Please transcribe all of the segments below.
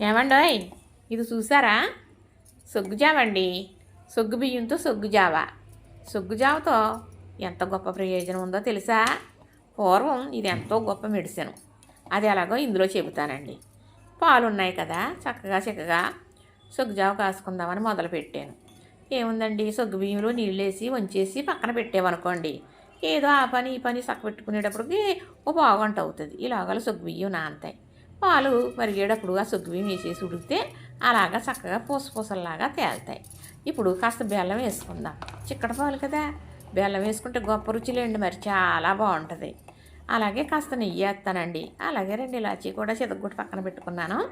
ఏమండోయ్? ఇది చూసారా? సొగ్గుజావండి అండి సొగ్గు బియ్యంతో సొగ్గుజావ సొగ్గుజావతో ఎంత గొప్ప ప్రయోజనం ఉందో తెలుసా? పూర్వం ఇది ఎంతో గొప్ప మెడిసిన్. అది ఎలాగో ఇందులో చెబుతానండి. పాలు ఉన్నాయి కదా చక్కగా చక్కగా సొగ్గుజావ కాసుకుందామని మొదలుపెట్టాను. ఏముందండి? సొగ్గు బియ్యంలో నీళ్ళు వేసి వంచేసి పక్కన పెట్టామనుకోండి ఏదో ఆ పని ఈ పని చక్క పెట్టుకునేటప్పటికి ఓ పావుగంట అవుతుంది ఇలాగల సొగ్గు బియ్యం నాంతాయి పాలు మరిగేటప్పుడు ఆ సొగ్గు బియ్యం వేసేసి ఉడికితే అలాగా చక్కగా పూసపూసల్లాగా తేలుతాయి. ఇప్పుడు కాస్త బెల్లం వేసుకుందాం. చిక్కటి పాలు కదా. బెల్లం వేసుకుంటే గొప్ప రుచిలేండి మరి చాలా బాగుంటుంది. అలాగే కాస్త నెయ్యి వేస్తానండి. అలాగే రెండు ఇలాచీ కూడా చితగొట్టి పక్కన పెట్టుకున్నాను.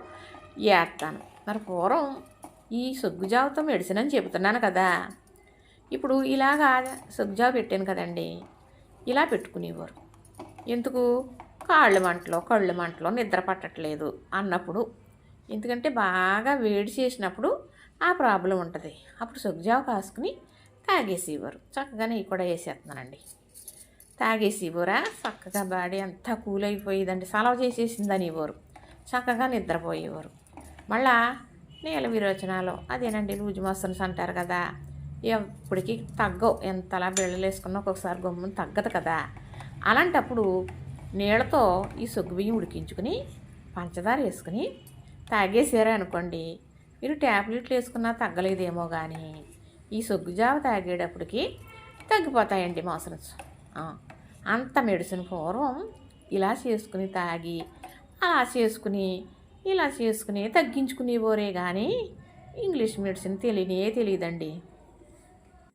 వేస్తాను. మరి పూర్వం ఈ సొగ్గుజావుతో మెడిసిన్ అని చెబుతున్నాను కదా. ఇప్పుడు ఇలాగా సొగ్గుజావ పెట్టాను కదండి. ఇలా పెట్టుకునేవారు. ఎందుకు? కాళ్ళు మంటలో కళ్ళు మంటలో నిద్ర పట్టట్లేదు అన్నప్పుడు. ఎందుకంటే బాగా వేడి చేసినప్పుడు ఆ ప్రాబ్లం ఉంటుంది. అప్పుడు సొగ్జావ కాసుకుని తాగేసేవారు. చక్కగా నెయ్యి కూడా వేసేస్తున్నానండి. తాగేసేవారా? చక్కగా బాడీ అంతా కూల్ అయిపోయేదండి. సలవ చేసేసిందని ఇవ్వరు చక్కగా నిద్రపోయేవారు. మళ్ళా నీల విరోచనాలు అదేనండి లూజు మోసన్స్ అంటారు కదా ఎప్పటికీ తగ్గవు. ఎంతలా బిళ్ళలు వేసుకున్నా ఒక్కొక్కసారి గమ్మున తగ్గదు కదా. అలాంటప్పుడు నీళ్ళతో ఈ సొగ్గుబియ్యం ఉడికించుకుని పంచదార వేసుకుని తాగేసారు అనుకోండి. మీరు ట్యాబ్లెట్లు వేసుకున్నా తగ్గలేదేమో కానీ ఈ సొగ్గుజావ తాగేటప్పటికి తగ్గిపోతాయండి మోషన్స్ అంత మెడిసిన్ పూర్వం ఇలా చేసుకుని తాగి అలా చేసుకుని ఇలా చేసుకుని తగ్గించుకునేవోరే కానీ ఇంగ్లీష్ మెడిసిన్ తెలియనే తెలియదండి.